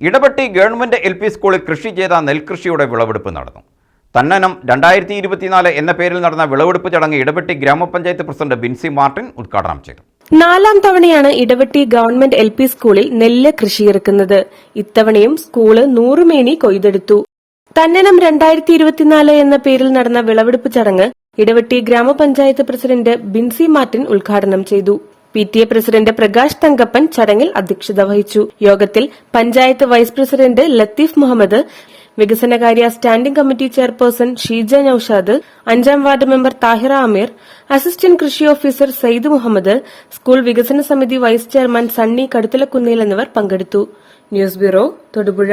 ഇടപെട്ടി government L P സ്കൂളിൽ കൃഷി ചെയ്ത നെൽകൃഷിയുടെ വിളവെടുപ്പ് നടന്നു. തന്നനം രണ്ടായിരത്തി ഇരുപത്തിനാല് എന്ന പേരിൽ നടന്ന വിളവെടുപ്പ് ചടങ്ങ് ഇടപെട്ടി ഗ്രാമപഞ്ചായത്ത് പ്രസിഡന്റ് ബിൻസി മാർട്ടിൻ ഉദ്ഘാടനം ചെയ്തു. നാലാം തവണയാണ് ഇടവെട്ടി ഗവൺമെന്റ് എൽ പി സ്കൂളിൽ നെല്ല് കൃഷിയിറക്കുന്നത്. ഇത്തവണയും സ്കൂൾ നൂറുമേനി കൊയ്തെടുത്തു. തന്നനം രണ്ടായിരത്തി ഇരുപത്തിനാല് എന്ന പേരിൽ നടന്ന വിളവെടുപ്പ് ചടങ്ങ് ഇടവെട്ടി ഗ്രാമപഞ്ചായത്ത് പ്രസിഡന്റ് ബിൻസി മാർട്ടിൻ ഉദ്ഘാടനം ചെയ്തു. P T A president Prakash Thankappan ചടങ്ങിൽ അധ്യക്ഷത വഹിച്ചു. യോഗത്തിൽ പഞ്ചായത്ത് വൈസ് പ്രസിഡന്റ് ലത്തീഫ് മുഹമ്മദ് വികസനകാര്യ standing committee chairperson Sheeja Noushad അഞ്ചാം ward member Thahira Ameer assistant കൃഷി ഓഫീസർ സയ്യിദ് മുഹമ്മദ് സ്കൂൾ വികസന സമിതി വൈസ് ചെയർമാൻ സണ്ണി കടുത്തലക്കുന്നിൽ എന്നിവർ പങ്കെടുത്തു. News bureau Thodupuzha.